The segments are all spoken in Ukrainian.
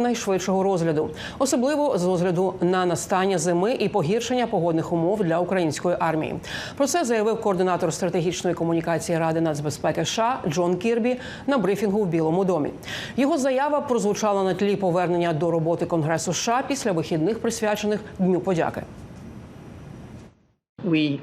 найшвидшого розгляду, особливо з розгляду на настання зими і погіршення погодних умов для української армії. Про це заявив координатор стратегічної комунікації Ради нацбезпеки США Джон Кірбі на брифінгу в Білому домі. Його заява прозвучала на тлі повернення до роботи Конгресу США після вихідних, присвячених Дню подяки. We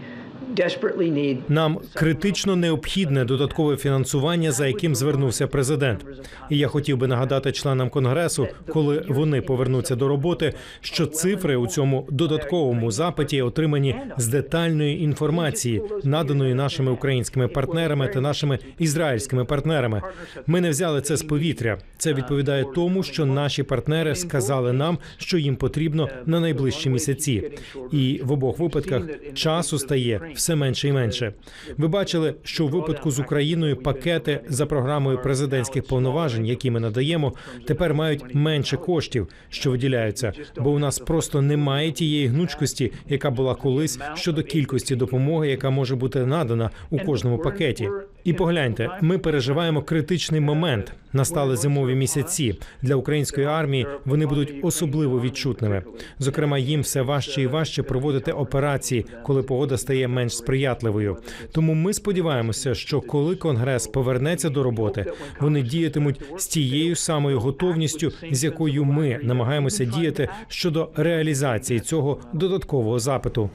Нам критично необхідне додаткове фінансування, за яким звернувся президент. І я хотів би нагадати членам конгресу, коли вони повернуться до роботи, що цифри у цьому додатковому запиті отримані з детальної інформації, наданої нашими українськими партнерами та нашими ізраїльськими партнерами. Ми не взяли це з повітря. Це відповідає тому, що наші партнери сказали нам, що їм потрібно на найближчі місяці, і в обох випадках часу стає все менше і менше. Ви бачили, що у випадку з Україною пакети за програмою президентських повноважень, які ми надаємо, тепер мають менше коштів, що виділяються, бо у нас просто немає тієї гнучкості, яка була колись щодо кількості допомоги, яка може бути надана у кожному пакеті. І погляньте, ми переживаємо критичний момент. Настали зимові місяці для української армії. Вони будуть особливо відчутними. Зокрема, їм все важче і важче проводити операції, коли погода стає менш сприятливою. Тому ми сподіваємося, що коли конгрес повернеться до роботи, вони діятимуть з тією самою готовністю, з якою ми намагаємося діяти щодо реалізації цього додаткового запиту.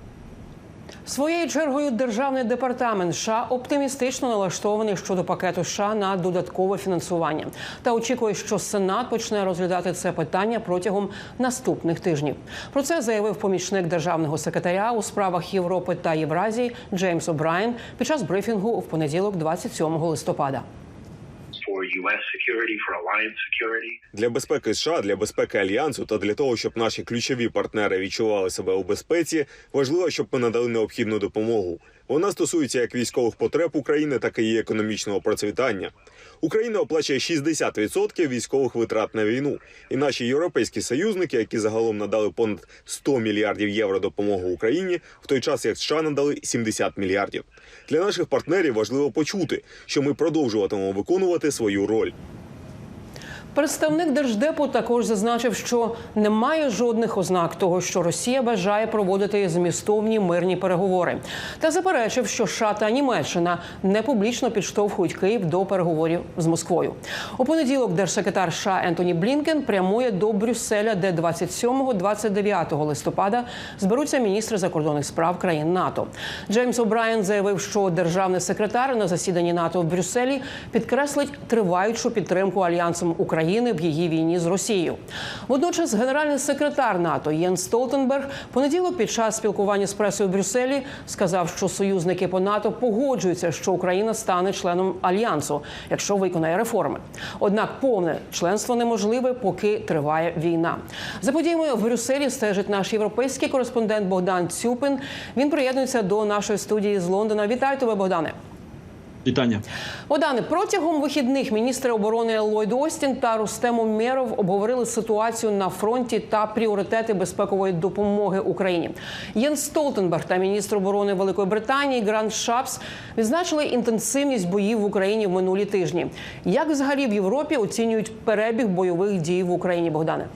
Своєю чергою державний департамент США оптимістично налаштований щодо пакету США на додаткове фінансування та очікує, що Сенат почне розглядати це питання протягом наступних тижнів. Про це заявив помічник державного секретаря у справах Європи та Євразії Джеймс О'Брайен під час брифінгу в понеділок, 27 листопада. For для безпеки США, для безпеки альянсу та для того, щоб наші ключові партнери відчували себе у безпеці, важливо, щоб ми надали необхідну допомогу. Вона стосується як військових потреб України, так і її економічного процвітання. Україна оплачує 60% військових витрат на війну, і наші європейські союзники, які загалом надали понад 100 мільярдів євро допомоги Україні, в той час як США надали 70 мільярдів. Для наших партнерів важливо почути, що ми продовжуватимемо виконувати свою роль. Представник держдепу також зазначив, що немає жодних ознак того, що Росія бажає проводити змістовні мирні переговори, та заперечив, що США та Німеччина не публічно підштовхують Київ до переговорів з Москвою. У понеділок держсекретар США Ентоні Блінкен прямує до Брюсселя, де 27-29 листопада зберуться міністри закордонних справ країн НАТО. Джеймс О'Брайен заявив, що державний секретар на засіданні НАТО в Брюсселі підкреслить триваючу підтримку альянсом України в її війні з Росією. Водночас, генеральний секретар НАТО Єн Столтенберг понеділок під час спілкування з пресою в Брюсселі сказав, що союзники по НАТО погоджуються, що Україна стане членом альянсу, якщо виконає реформи. Однак повне членство неможливе, поки триває війна. За подіями в Брюсселі стежить наш європейський кореспондент Богдан Цюпин. Він приєднується до нашої студії з Лондона. Вітаю тебе, Богдане. Вітання. Богдане, протягом вихідних міністри оборони Ллойд Остін та Рустем Умєров обговорили ситуацію на фронті та пріоритети безпекової допомоги Україні. Єн Столтенберг та міністр оборони Великої Британії Грант Шапс відзначили інтенсивність боїв в Україні в минулі тижні. Як взагалі в Європі оцінюють перебіг бойових дій в Україні, Богдане?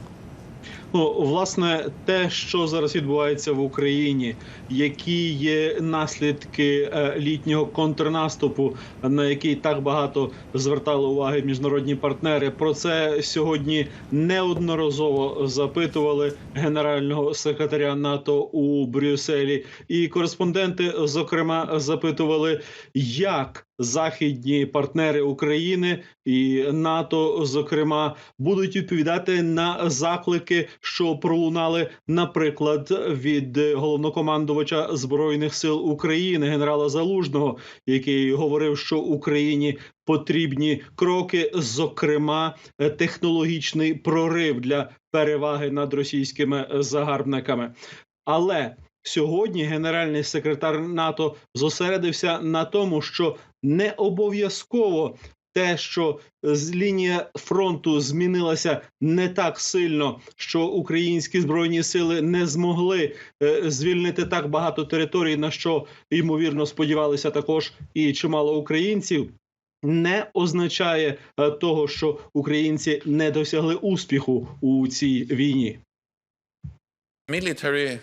Ну, власне, те, що зараз відбувається в Україні, які є наслідки е, літнього контрнаступу, на який так багато звертали уваги міжнародні партнери, про це сьогодні неодноразово запитували генерального секретаря НАТО у Брюсселі, і кореспонденти, зокрема, запитували, як західні партнери України і НАТО, зокрема, будуть відповідати на заклики, що пролунали, наприклад, від головнокомандувача збройних сил України генерала Залужного, який говорив, що Україні потрібні кроки, зокрема, технологічний прорив для переваги над російськими загарбниками. Але Сьогодні генеральний секретар НАТО зосередився на тому, що не обов'язково те, що лінія фронту змінилася не так сильно, що українські збройні сили не змогли е, звільнити так багато територій, на що ймовірно сподівалися також і чимало українців. не означає е, того, що українці не досягли успіху у цій війні. Military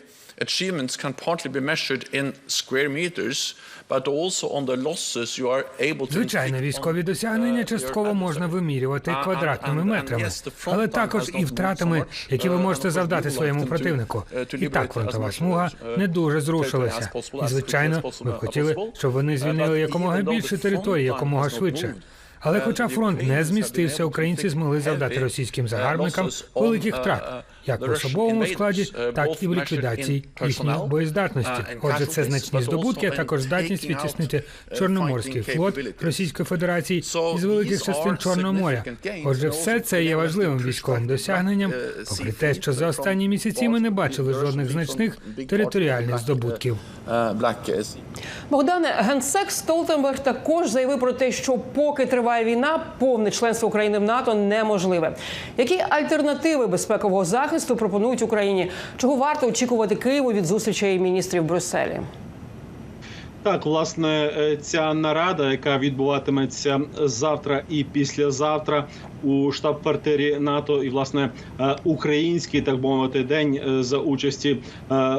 achievements can partly be measured in square meters, but also on the losses you are able to Звичайно, військові досягнення uh, частково можна вимірювати Uh, квадратними метрами, але також і втратами, які ви uh, можете завдати своєму противнику. uh, І так фронтова смуга uh, не дуже зрушилася. І звичайно, ми possible, хотіли, щоб вони Uh, звільнили якомога більше території, якомога швидше. Але uh, хоча фронт не змістився, українці змогли завдати російським uh, загарбникам великих uh, втрат, uh, як в особовому складі, uh, так і в ліквідації їхньої боєздатності. uh, Отже, це значні здобутки, а також здатність відтіснити uh, Чорноморський флот. Російської Федерації із великих частин Чорного моря. Отже, все це є важливим військовим досягненням, попри те, що за останні місяці ми не бачили жодних значних територіальних здобутків. Богдане генсек Столтенберг також заявив про те, що поки триває війна, повне членство України в НАТО неможливе. Які альтернативи безпекового захисту пропонують Україні? Чого варто очікувати Києву від зустрічей міністрів Брюсселі? Так, власне, е, ця нарада, яка відбуватиметься завтра і післязавтра у штаб-квартирі НАТО, і власне е, український, так мовити, день е, за участі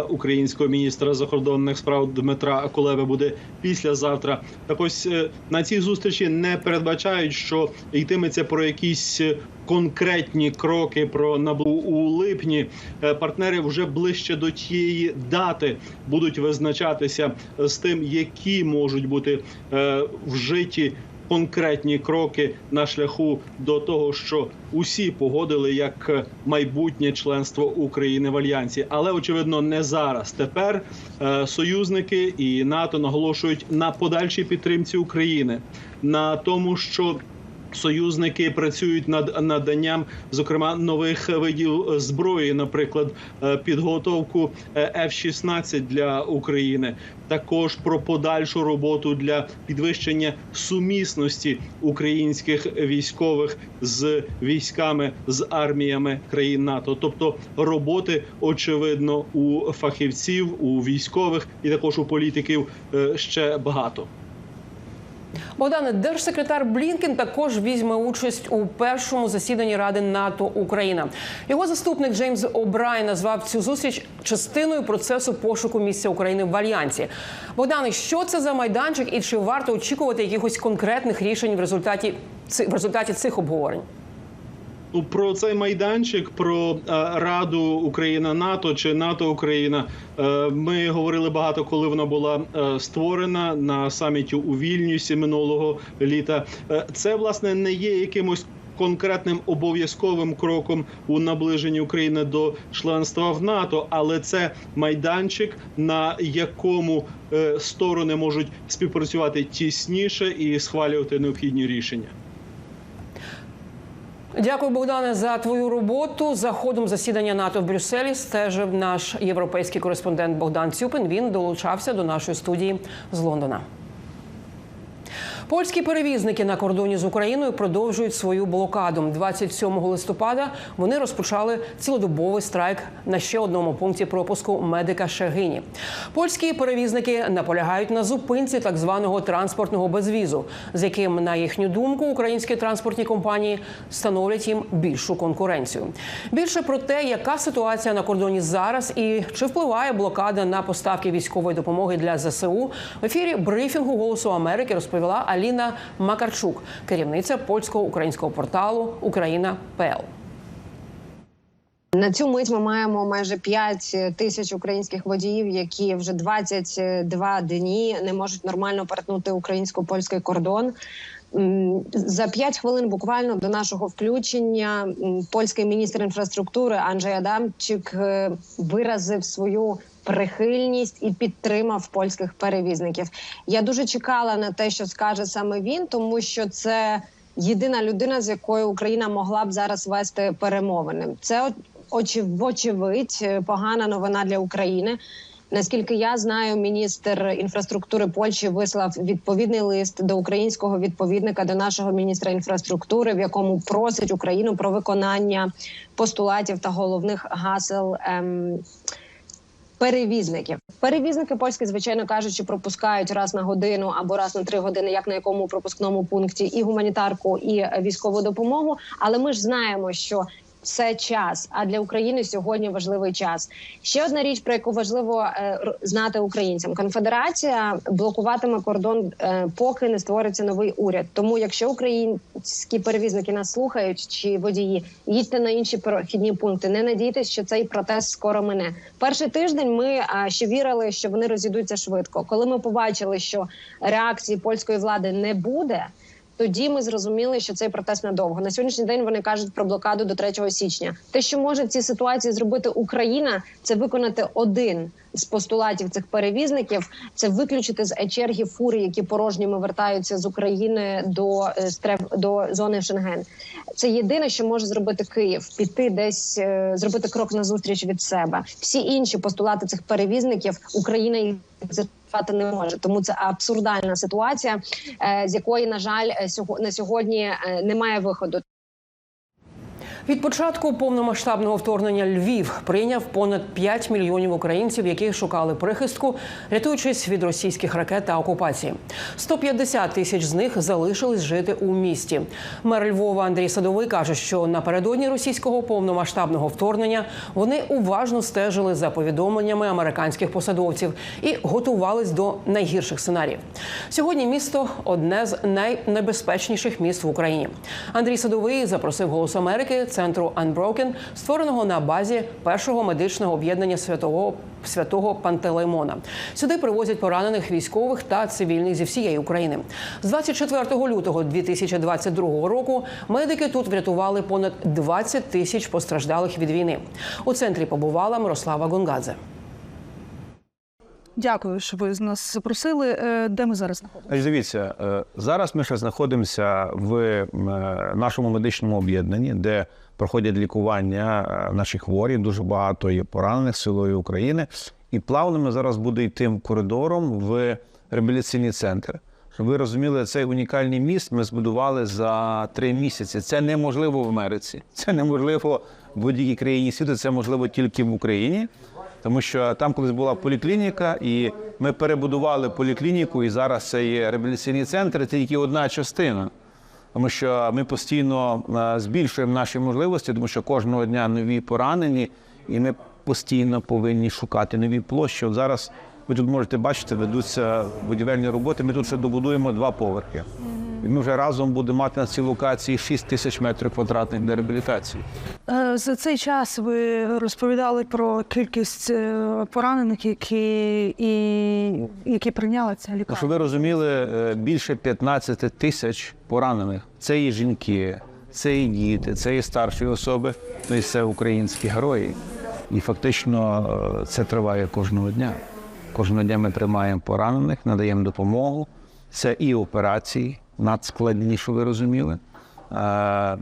українського міністра закордонних справ Дмитра Кулеби буде післязавтра. Так ось на цій зустрічі не передбачають, що йтиметься про якісь. Конкретні кроки про набу у липні Е, партнери вже ближче до тієї дати будуть визначатися з тим, які можуть бути е, вжиті конкретні кроки на шляху до того, що усі погодили як е, майбутнє членство України в альянсі, але очевидно не зараз. Тепер е, союзники і НАТО наголошують на подальшій підтримці України, на тому, що Союзники працюють над наданням, зокрема, нових видів зброї, наприклад, е, підготовку е, F-16 для України. Також про подальшу роботу для підвищення сумісності українських військових з військами з арміями країн НАТО, тобто роботи очевидно у фахівців, у військових і також у політиків е, ще багато. Богдане, держсекретар Блінкен також візьме участь у першому засіданні Ради НАТО Україна. Його заступник Джеймс О'Брай назвав цю зустріч частиною процесу пошуку місця України в альянсі. Богдане, що це за майданчик, і чи варто очікувати якихось конкретних рішень в результаті в результаті цих обговорень? Ну, про цей майданчик, про е, Раду Україна НАТО чи НАТО Україна. е, ми говорили багато, коли вона була е, створена на саміті у Вільнюсі минулого літа. Це власне не є якимось. Конкретним обов'язковим кроком у наближенні України до членства в НАТО, але це майданчик, на якому сторони можуть співпрацювати тісніше і схвалювати необхідні рішення. Дякую, Богдане, за твою роботу. За ходом засідання НАТО в Брюсселі стежив наш європейський кореспондент Богдан Цюпин. Він долучався до нашої студії з Лондона. Польські перевізники на кордоні з Україною продовжують свою блокаду. 27 листопада вони розпочали цілодобовий страйк на ще одному пункті пропуску медика Шегині. Польські перевізники наполягають на зупинці так званого транспортного безвізу, з яким, на їхню думку, українські транспортні компанії становлять їм більшу конкуренцію. Більше про те, яка ситуація на кордоні зараз і чи впливає блокада на поставки військової допомоги для ЗСУ, в ефірі брифінгу Голосу Америки розповіла Аліна Макарчук, керівниця польського українського порталу Україна.ПЛ. На цю мить ми маємо майже 5 тисяч українських водіїв, які вже 22 дні не можуть нормально перетнути українсько-польський кордон. За 5 хвилин буквально до нашого включення польський міністр інфраструктури Анджей Адамчик е, виразив свою прихильність і підтримав польських перевізників. Я дуже чекала на те, що скаже саме він, тому що це єдина людина, з якою Україна могла б зараз вести перемовини. Це о- очі- е, погана новина для України. Наскільки я знаю, міністр інфраструктури Польщі вислав відповідний лист до українського відповідника до нашого міністра інфраструктури, в якому просить Україну про виконання постулатів та головних гасел ем, перевізників. Перевізники польські, звичайно кажучи, пропускають раз на годину або раз на три години, як на якому пропускному пункті, і гуманітарку, і е, військову допомогу. Але ми ж знаємо, що це час. А для України сьогодні важливий час. Ще одна річ, про яку важливо е, знати українцям: конфедерація блокуватиме кордон, е, поки не створиться новий уряд. Тому, якщо українські перевізники нас слухають чи водії, їдьте на інші перехідні пункти. Не надійтесь, що цей протест скоро мине. Перший тиждень ми е, ще вірили, що вони розійдуться швидко. Коли ми побачили, що реакції польської влади не буде. Тоді ми зрозуміли, що цей протест надовго. На сьогоднішній день вони кажуть про блокаду до 3 січня. Те, що може в цій ситуації зробити Україна, це виконати один з постулатів цих перевізників. Це виключити з черги фури, які порожніми вертаються з України до е, до зони Шенген. Це єдине, що може зробити Київ, піти десь е, зробити крок назустріч від себе. Всі інші постулати цих перевізників Україна їх зачіпати не може. Тому це абсурдальна ситуація, е, з якої на жаль на сьогодні е, немає виходу. Від початку повномасштабного вторгнення Львів прийняв понад 5 мільйонів українців, які шукали прихистку, рятуючись від російських ракет та окупації. 150 тисяч з них залишились жити у місті. Мер Львова Андрій Садовий каже, що напередодні російського повномасштабного вторгнення вони уважно стежили за повідомленнями американських посадовців і готувались до найгірших сценаріїв. Сьогодні місто одне з найнебезпечніших міст в Україні. Андрій Садовий запросив голос Америки центру Unbroken, створеного на базі першого медичного об'єднання святого святого Пантелеймона. Сюди привозять поранених військових та цивільних зі всієї України. З 24 лютого 2022 року медики тут врятували понад 20 тисяч постраждалих від війни. У центрі побувала Мирослава Гонгадзе. Дякую, що ви з нас запросили. Е, Де ми зараз знаходимося? Дивіться, е, зараз ми ще знаходимося в е, нашому медичному об'єднанні, де проходять лікування наші хворі. Дуже багато є поранених силою України. І плавно ми зараз буде йти коридором в реабілітаційний центр. Щоб ви розуміли, цей унікальний міст ми збудували за три місяці. Це неможливо в Америці, це неможливо в будь-якій країні світу. Це можливо тільки в Україні. Тому що там колись була поліклініка, і ми перебудували поліклініку, і зараз це є реабілітаційний центр, це тільки одна частина. Тому що ми постійно е, збільшуємо наші можливості, тому що кожного дня нові поранені, і ми постійно повинні шукати нові площі. От зараз ви тут можете бачити, ведуться будівельні роботи. Ми тут ще добудуємо два поверхи. Ми вже разом будемо мати на цій локації 6 тисяч метрів квадратних для реабілітації. Е, За цей час ви розповідали про кількість е, поранених, які і які прийняли Ну, лікарня. щоб ви розуміли, е, більше 15 тисяч поранених. Це і жінки, це і діти, це і старші особи, ну і це українські герої. І фактично це триває кожного дня. Кожного дня ми приймаємо поранених, надаємо допомогу. Це і операції, надскладні, що ви розуміли,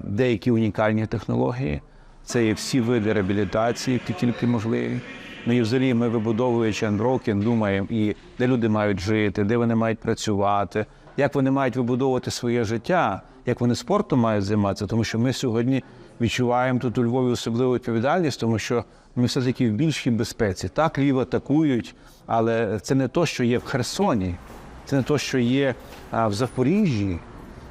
деякі унікальні технології. Це і всі види реабілітації, які тільки можливі. Ну і взагалі ми вибудовуючи Unbroken, думаємо, і де люди мають жити, де вони мають працювати, як вони мають вибудовувати своє життя, як вони спортом мають займатися. Тому що ми сьогодні відчуваємо тут у Львові особливу відповідальність, тому що ми все таки в більшій безпеці. Так, Львів атакують, але це не то, що є в Херсоні, це не то, що є в Запоріжжі.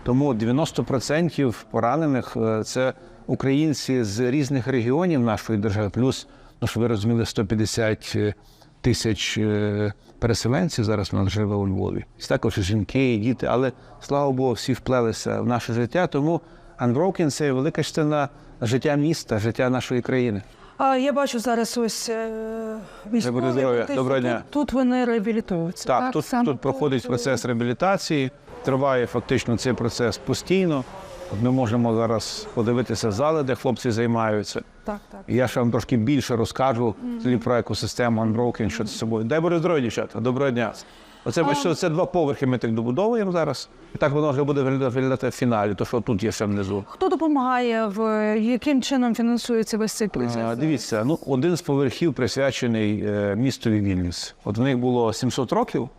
Тому 90% поранених е, це українці з різних регіонів нашої держави, плюс, ну що ви розуміли, 150 тисяч е, переселенців зараз у живе у Львові. І також жінки, діти, але слава Богу, всі вплелися в наше життя. Тому Unbroken – це велика частина життя міста, життя нашої країни. А я бачу зараз ось е, військові. Доброго здоров'я. артисти. Доброго дня. Тут, тут вони реабілітуються. Так, тут, Саме тут проходить тут, е, процес реабілітації, триває фактично цей процес постійно. От Ми можемо зараз подивитися зали, де хлопці займаються. Так, так. І Я ще вам трошки більше розкажу mm про екосистему Unbroken, що це собою. Дай Боже здоров'я, дівчата. Доброго дня. Оце бачите, це два поверхи ми так добудовуємо зараз. І так воно вже буде виглядати в фіналі, то що тут є ще внизу. Хто допомагає, в яким чином фінансується весь цей процес? Дивіться, ну один з поверхів присвячений е, містові Вільнюс. От в них було 700 років,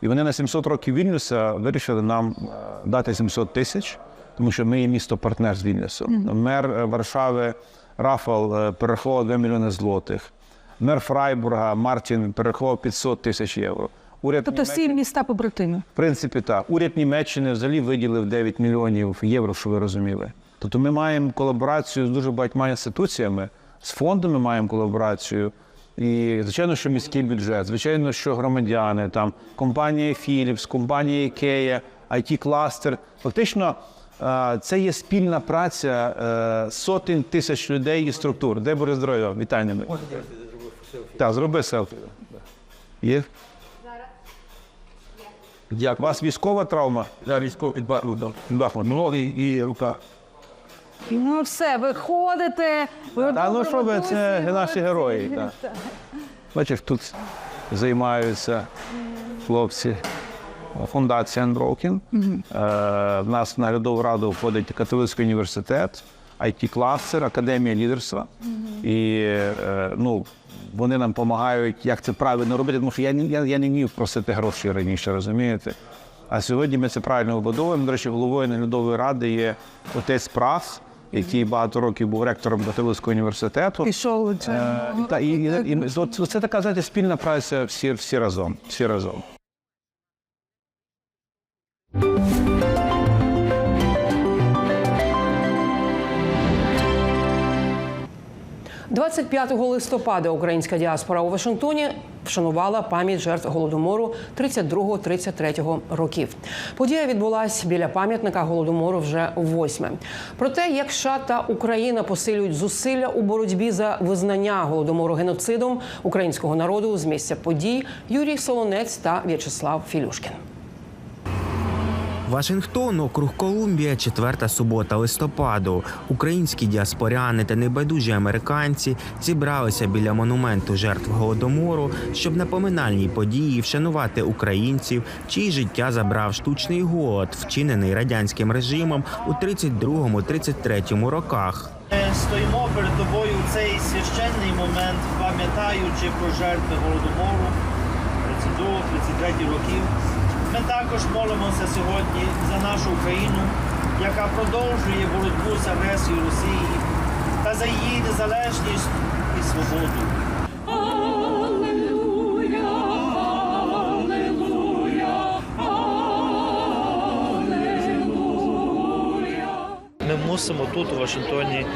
і вони на 700 років Вільнюса вирішили нам е, дати 700 тисяч, тому що ми є місто-партнер з Вільнюсом. Мер е, Варшави Рафал перерахував 2 мільйони злотих. Мер Фрайбурга Мартін перерахував 500 тисяч євро. Уряд Тобто всі міста побратими. в принципі, так. Уряд Німеччини взагалі виділив 9 мільйонів євро, що ви розуміли. Тобто ми маємо колаборацію з дуже багатьма інституціями, з фондами маємо колаборацію. І, звичайно, що міський бюджет, звичайно, що громадяни, там компанія Philips, компанія IKEA, IT-кластер. Фактично, е, це є спільна праця е, сотень тисяч людей і структур. Де Борис здоров'я? Вітання. Так, зроби селфі. Є? Як? У вас військова травма? Я військовий під Бахмут. Ноги і рука. Ну все, ви ходите. Ви Та ну що ви, це наші герої. Так. Бачиш, тут займаються хлопці. Фундація Unbroken. Е, в нас в наглядову раду входить католицький університет, IT-кластер, академія лідерства. І е, ну, вони нам допомагають, як це правильно робити, тому що я, я, я не вмів просити гроші раніше, розумієте? А сьогодні ми це правильно вибудовуємо. До речі, головою наглядової ради є отець Прас, який багато років був ректором католицького університету. Пішов. Е, та, і, і, і, і, це така знаєте, спільна праця всі, всі разом. Всі разом. 25 листопада українська діаспора у Вашингтоні вшанувала пам'ять жертв голодомору 32-33 років. Подія відбулась біля пам'ятника голодомору вже восьме. Про те, як США та Україна посилюють зусилля у боротьбі за визнання голодомору геноцидом українського народу з місця подій Юрій Солонець та В'ячеслав Філюшкін. Вашингтон, округ Колумбія, четверта субота листопаду. Українські діаспоряни та небайдужі американці зібралися біля монументу жертв голодомору, щоб на поминальній події вшанувати українців, чиї життя забрав штучний голод, вчинений радянським режимом у 32-33 роках. Стоїмо перед тобою у цей священний момент, пам'ятаючи про жертви голодомору 32-33 років. Ми також молимося сьогодні за нашу Україну, яка продовжує боротьбу з агресією Росії та за її незалежність і свободу. Ми мусимо тут, у Вашингтоні,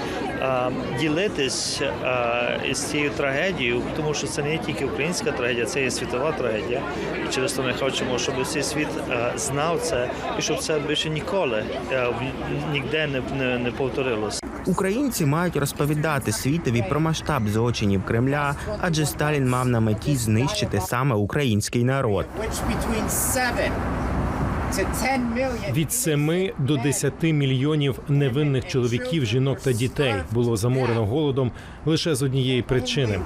ділитись а, із цією трагедією, тому що це не тільки українська трагедія, це є світова трагедія. І через то ми хочемо, щоб усій світ знав це і щоб це більше ніколи в- ніде не, не, не повторилося. Українці мають розповідати світові про масштаб злочинів Кремля, адже Сталін мав на меті знищити саме український народ. Від 7 до 10 мільйонів невинних чоловіків, жінок та дітей було заморено голодом лише з однієї причини.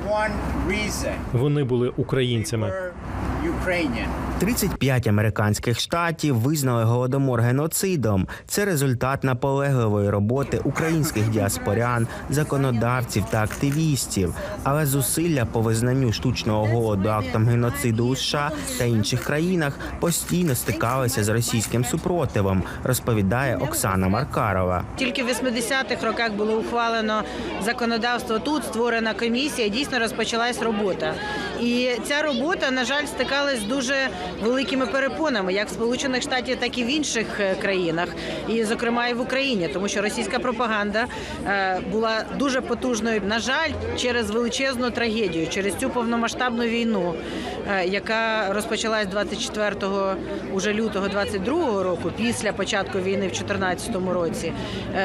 Вони були українцями. 35 американських штатів визнали голодомор геноцидом. Це результат наполегливої роботи українських діаспорян, законодавців та активістів. Але зусилля по визнанню штучного голоду актом геноциду у США та інших країнах постійно стикалися з російським супротивом, розповідає Оксана Маркарова. Тільки в 80-х роках було ухвалено законодавство. Тут створена комісія, дійсно розпочалась робота. І ця робота, на жаль, стикалась з дуже великими перепонами, як в Сполучених Штатах, так і в інших е, країнах, і зокрема і в Україні, тому що російська пропаганда е, була дуже потужною. На жаль, через величезну трагедію, через цю повномасштабну війну, е, яка розпочалась 24 уже лютого 22 року, після початку війни в 2014 році.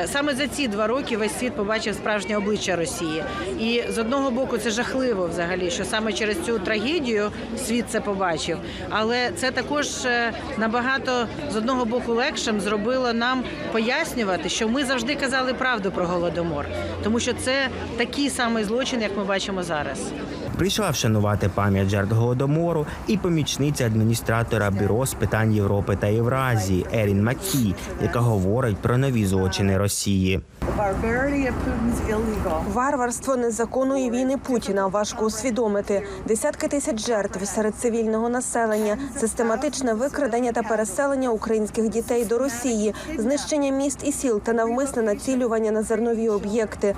Саме за ці два роки весь світ побачив справжнє обличчя Росії. І з одного боку це жахливо взагалі, що саме через цю трагедію світ це побачив. Але це також е, набагато з одного боку легшим зробило нам пояснювати, що ми завжди казали правду про голодомор, тому що це такий самий злочин, як ми бачимо зараз. Прийшла вшанувати пам'ять жертв голодомору і помічниця адміністратора бюро з питань Європи та Євразії Ерін Макі, яка говорить про нові злочини Росії. Варварство незаконної війни Путіна важко усвідомити. Десятки тисяч жертв серед цивільного населення, систематичне викрадення та переселення українських дітей до Росії, знищення міст і сіл та навмисне націлювання на зернові об'єкти.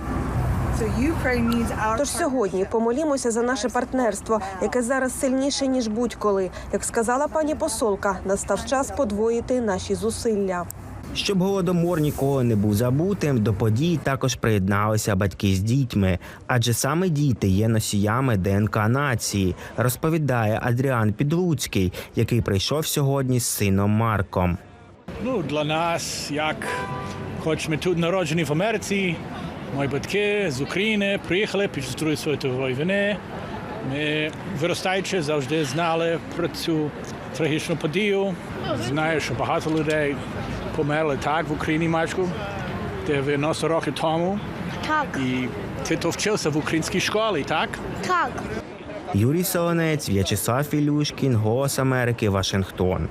Тож сьогодні помолімося за наше партнерство, яке зараз сильніше ніж будь-коли. Як сказала пані посолка, настав час подвоїти наші зусилля. Щоб голодомор ніколи не був забутим, до подій також приєдналися батьки з дітьми, адже саме діти є носіями ДНК нації, розповідає Адріан Підлуцький, який прийшов сьогодні з сином Марком. Ну, для нас, як хоч ми тут народжені в Америці, мої батьки з України приїхали під Другої світової війни. Ми виростаючи завжди знали про цю трагічну подію. Знаю, що багато людей померли так в Україні мачку 90 років тому. Так. І ти то вчився в українській школі, так? Так. Юрій Солонець, В'ячеслав Ілюшкін, Голос Америки, Вашингтон.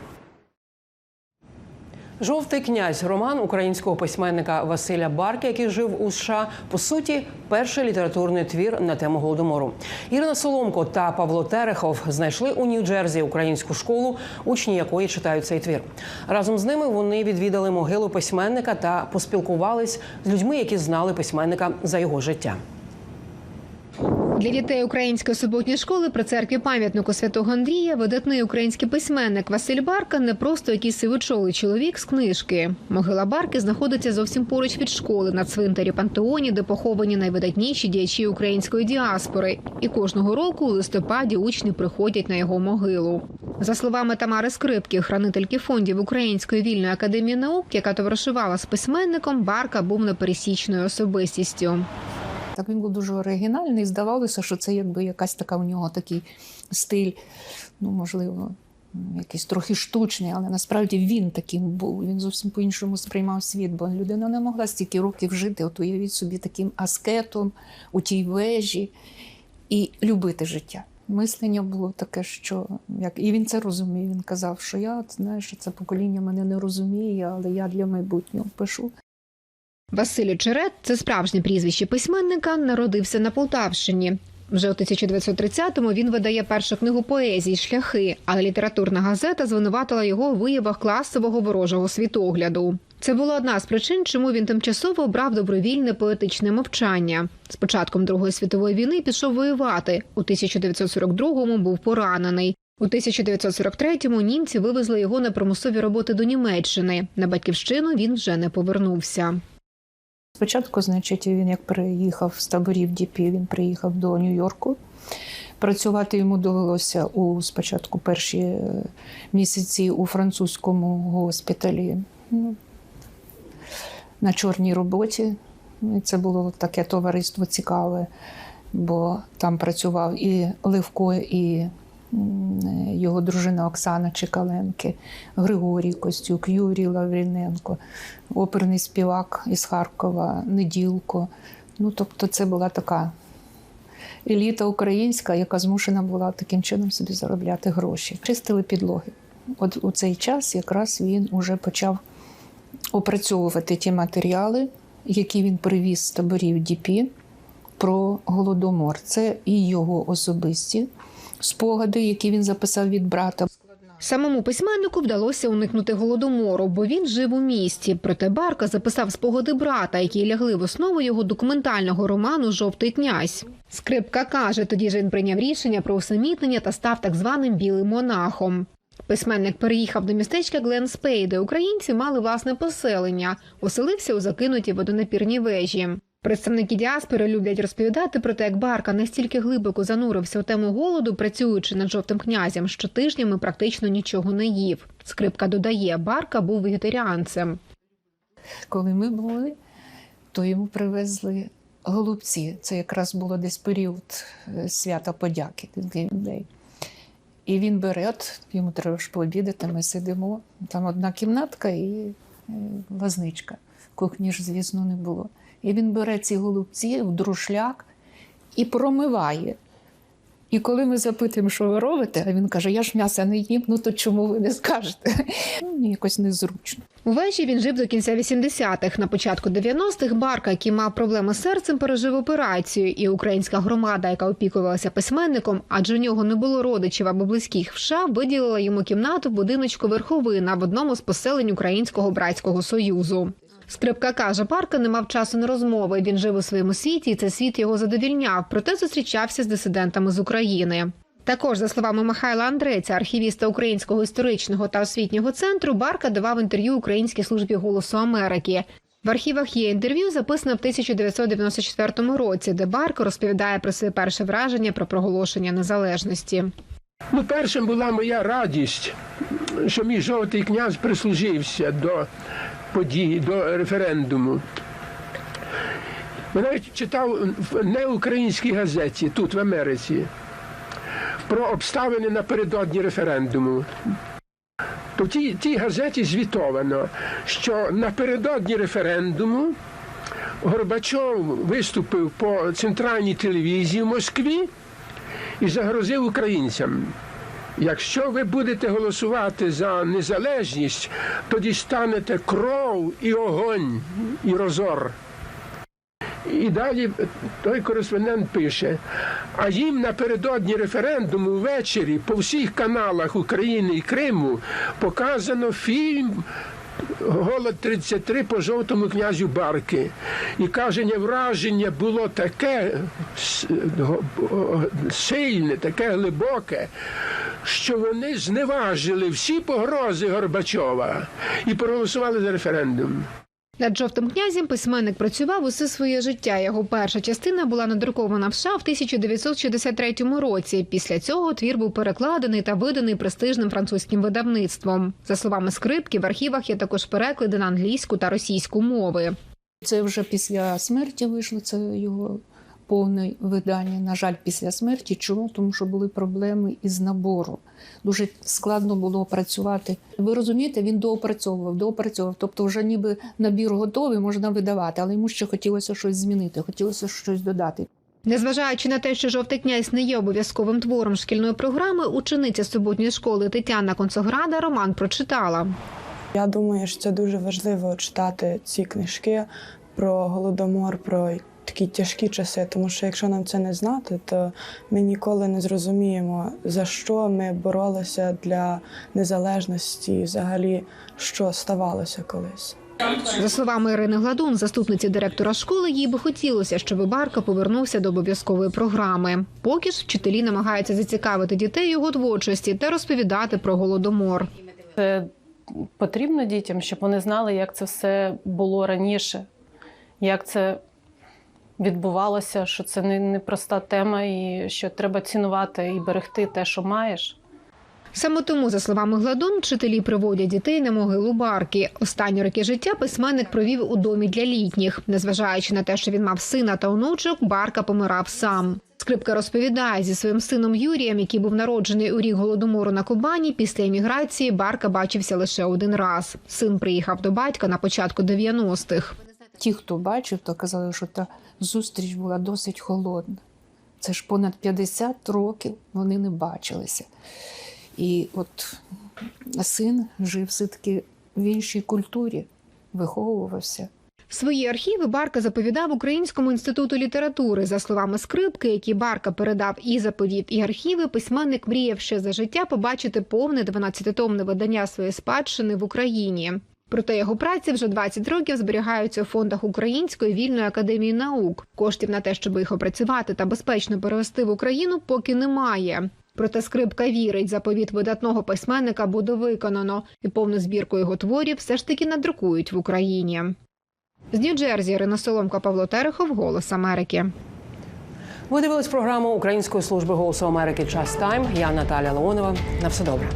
Жовтий князь роман українського письменника Василя Барки, який жив у США, по суті, перший літературний твір на тему голодомору. Ірина Соломко та Павло Терехов знайшли у Нью-Джерсі українську школу, учні якої читають цей твір. Разом з ними вони відвідали могилу письменника та поспілкувались з людьми, які знали письменника за його життя. Для дітей української суботньої школи при церкві пам'ятнику святого Андрія видатний український письменник Василь Барка не просто якийсь сивочолий чоловік з книжки. Могила Барки знаходиться зовсім поруч від школи на цвинтарі Пантеоні, де поховані найвидатніші діячі української діаспори. І кожного року у листопаді учні приходять на його могилу. За словами Тамари Скрипки, хранительки фондів Української вільної академії наук, яка товаришувала з письменником, Барка був непересічною особистістю. Так він був дуже оригінальний. Здавалося, що це якби якась така у нього такий стиль, ну можливо, якийсь трохи штучний, але насправді він таким був. Він зовсім по-іншому сприймав світ, бо людина не могла стільки років жити. От уявіть собі таким аскетом у тій вежі і любити життя. Мислення було таке, що як і він це розумів. Він казав, що я знаєш, це покоління мене не розуміє, але я для майбутнього пишу. Василь Очерет, це справжнє прізвище письменника, народився на Полтавщині. Вже у 1930-му він видає першу книгу поезії Шляхи, але літературна газета звинуватила його у виявах класового ворожого світогляду. Це була одна з причин, чому він тимчасово обрав добровільне поетичне мовчання. З початком Другої світової війни пішов воювати. У 1942-му був поранений. У 1943-му німці вивезли його на примусові роботи до Німеччини. На батьківщину він вже не повернувся. Спочатку, значить, він як переїхав з таборів ДІПІ, він приїхав до Нью-Йорку. Працювати йому довелося у спочатку перші е, місяці у французькому госпіталі ну, на чорній роботі. І це було таке товариство цікаве, бо там працював і Левко, і його дружина Оксана Чекаленки, Григорій Костюк, Юрій Лавріненко, оперний співак із Харкова, Неділко. Ну, тобто, це була така еліта українська, яка змушена була таким чином собі заробляти гроші. Чистили підлоги. От у цей час якраз він уже почав опрацьовувати ті матеріали, які він привіз з таборів ДІПІ про голодомор. Це і його особисті спогади, які він записав від брата. Самому письменнику вдалося уникнути голодомору, бо він жив у місті. Проте Барка записав спогади брата, які лягли в основу його документального роману Жовтий князь. Скрипка каже, тоді ж він прийняв рішення про усамітнення та став так званим білим монахом. Письменник переїхав до містечка Гленспей, де українці мали власне поселення, оселився у закинутій водонапірній вежі. Представники діаспори люблять розповідати про те, як Барка настільки глибоко занурився у тему голоду, працюючи над жовтим князем, що тижнями практично нічого не їв. Скрипка додає, Барка був вегетаріанцем. Коли ми були, то йому привезли голубці. Це якраз було десь період е, свята подяки день. І він бере, от, йому треба ж пообідати, ми сидимо. Там одна кімнатка і е, лазничка. Кухні ж, звісно, не було. І він бере ці голубці в друшляк і промиває. І коли ми запитуємо, що ви робите, а він каже: Я ж м'яса не їм, ну то чому ви не скажете? Ну, мені якось незручно. У вежі він жив до кінця 80-х. На початку 90-х Барка, який мав проблеми з серцем, пережив операцію. І українська громада, яка опікувалася письменником, адже у нього не було родичів або близьких в США, виділила йому кімнату в будиночку Верховина в одному з поселень Українського братського союзу. Скрипка каже, Барка не мав часу на розмови. Він жив у своєму світі, і цей світ його задовільняв. Проте зустрічався з дисидентами з України. Також, за словами Михайла Андреця, архівіста Українського історичного та освітнього центру, Барка давав інтерв'ю Українській службі голосу Америки. В архівах є інтерв'ю, записане в 1994 році, де Барка розповідає про своє перше враження про проголошення незалежності. Ну, першим була моя радість, що мій жовтий князь прислужився до події, до референдуму. Я навіть читав в неукраїнській газеті тут, в Америці, про обставини напередодні референдуму. То в тій, тій газеті звітовано, що напередодні референдуму Горбачов виступив по центральній телевізії в Москві і загрозив українцям. Якщо ви будете голосувати за незалежність, тоді станете кров і огонь, і розор. І далі той кореспондент пише: а їм напередодні референдуму ввечері по всіх каналах України і Криму показано фільм Голод 33 по жовтому князю Барки. І каже, враження було таке сильне, таке глибоке, що вони зневажили всі погрози Горбачова і проголосували за референдум. Над жовтим князем письменник працював усе своє життя. Його перша частина була надрукована в США в 1963 році. Після цього твір був перекладений та виданий престижним французьким видавництвом. За словами скрипки, в архівах є також переклади на англійську та російську мови. Це вже після смерті вийшло це його повне видання. На жаль, після смерті. Чому? Тому що були проблеми із набором. Дуже складно було працювати. Ви розумієте, він доопрацьовував, доопрацьовував. Тобто, вже ніби набір готовий, можна видавати, але йому ще хотілося щось змінити, хотілося щось додати. Незважаючи на те, що жовтий князь не є обов'язковим твором шкільної програми, учениця суботньої школи Тетяна Концограда роман прочитала. Я думаю, що це дуже важливо читати ці книжки про голодомор, про такі тяжкі часи, тому що якщо нам це не знати, то ми ніколи не зрозуміємо, за що ми боролися для незалежності, і взагалі що ставалося колись. За словами Ірини Гладун, заступниці директора школи, їй би хотілося, щоб Барка повернувся до обов'язкової програми. Поки ж вчителі намагаються зацікавити дітей його творчості та розповідати про голодомор. Це потрібно дітям, щоб вони знали, як це все було раніше, як це відбувалося, що це не, проста тема, і що треба цінувати і берегти те, що маєш. Саме тому, за словами Гладун, вчителі приводять дітей на могилу Барки. Останні роки життя письменник провів у домі для літніх. Незважаючи на те, що він мав сина та онучок, Барка помирав сам. Скрипка розповідає зі своїм сином Юрієм, який був народжений у рік голодомору на Кубані. Після еміграції Барка бачився лише один раз. Син приїхав до батька на початку 90-х. Ті, хто бачив, то казали, що та зустріч була досить холодна. Це ж понад 50 років вони не бачилися. І от син жив все-таки в іншій культурі, виховувався. Свої архіви Барка заповідав Українському інституту літератури. За словами скрипки, які Барка передав і заповів, і архіви, письменник мріяв ще за життя побачити повне 12-томне видання своєї спадщини в Україні. Проте його праці вже 20 років зберігаються у фондах Української вільної академії наук. Коштів на те, щоб їх опрацювати та безпечно перевести в Україну, поки немає. Проте скрипка вірить, заповіт видатного письменника буде виконано, і повну збірку його творів все ж таки надрукують в Україні. З Нью-Джерсі Ірина Соломка, Павло Терехов, Голос Америки. Ви дивились програму Української служби голосу Америки Час Тайм. Я Наталя Леонова. На все добре.